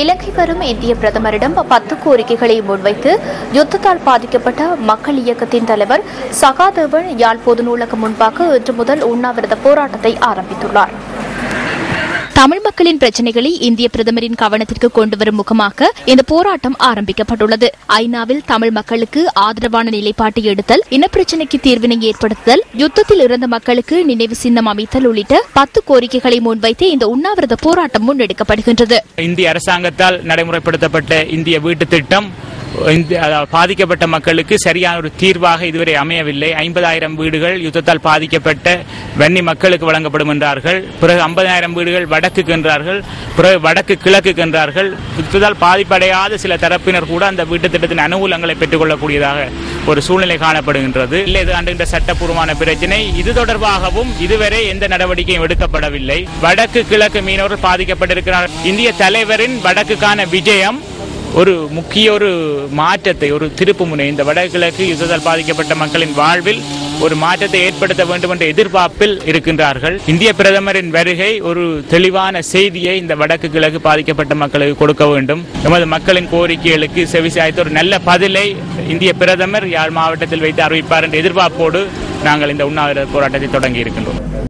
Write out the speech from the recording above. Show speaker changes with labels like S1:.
S1: இலங்கை வரும் இந்திய பிரதமரிடம் பத்து கோரிக்கைகளை முன்வைத்து யுத்தத்தால் பாதிக்கப்பட்ட மக்கள் இயக்கத்தின் தலைவர் சகாதேவன் யாழ் பொது நூலகம் முன்பாக இன்று முதல் உண்ணாவிரத போராட்டத்தை ஆரம்பித்துள்ளார். தமிழ் மக்களின் பிரச்சினைகளை இந்திய பிரதமரின் கவனத்திற்கு கொண்டுவரும் முகமாக இந்த போராட்டம் ஆரம்பிக்கப்பட்டுள்ளது. ஐநாவில் தமிழ் மக்களுக்கு ஆதரவான நிலைப்பாட்டை எடுத்தல் இனப்பிரச்சினைக்கு தீர்வினை ஏற்படுத்துதல் யுத்தத்தில் இறந்த மக்களுக்கு நினைவு சின்னம் அமைத்தல் உள்ளிட்ட பத்து கோரிக்கைகளை முன்வைத்து இந்த உண்ணாவிரத போராட்டம் முன்னெடுக்கப்படுகின்றது.
S2: இந்திய அரசாங்கத்தால் நடைமுறைப்படுத்தப்பட்ட இந்திய வீட்டு திட்டம் பாதிக்கப்பட்ட மக்களுக்கு சரியான ஒரு தீர்வாக இதுவரை அமையவில்லை. ஐம்பதாயிரம் வீடுகள் யுத்தத்தால் பாதிக்கப்பட்ட வன்னி மக்களுக்கு வழங்கப்படும் என்றார்கள். பிறகு ஐம்பதாயிரம் வீடுகள் வடக்குக்கு என்றார்கள் பிறகு வடக்கு கிழக்குக்கு என்றார்கள் யுத்தத்தால் பாதிப்படையாத சில தரப்பினர் கூட அந்த வீட்டு திட்டத்தின் அனுகூலங்களை பெற்றுக்கொள்ளக்கூடியதாக ஒரு சூழ்நிலை காணப்படுகின்றது. இல்லை இது அன்றுகின்ற சட்டப்பூர்வமான பிரச்சினை. இது தொடர்பாகவும் இதுவரை எந்த நடவடிக்கையும் எடுக்கப்படவில்லை. வடக்கு கிழக்கு மீனவர்கள் பாதிக்கப்பட்டிருக்கிறார் இந்திய தலைவரின் வடக்குக்கான விஜயம் ஒரு முக்கிய ஒரு மாற்றத்தை ஒரு திருப்புமுனை இந்த வடகிழக்கு யுத்தத்தால் பாதிக்கப்பட்ட மக்களின் வாழ்வில் ஒரு மாற்றத்தை ஏற்படுத்த வேண்டும் என்ற எதிர்பார்ப்பில் இருக்கின்றார்கள். இந்திய பிரதமரின் வருகை ஒரு தெளிவான செய்தியை இந்த வடக்கு கிழக்கு பாதிக்கப்பட்ட மக்களுக்கு கொடுக்க வேண்டும். எமது மக்களின் கோரிக்கைகளுக்கு செவிசாய்த்த ஒரு நல்ல பதிலை இந்திய பிரதமர் யாழ் மாவட்டத்தில் வைத்து அறிவிப்பார் என்ற எதிர்பார்ப்போடு நாங்கள் இந்த உண்ணாவிரத போராட்டத்தை தொடங்கி இருக்கின்றோம்.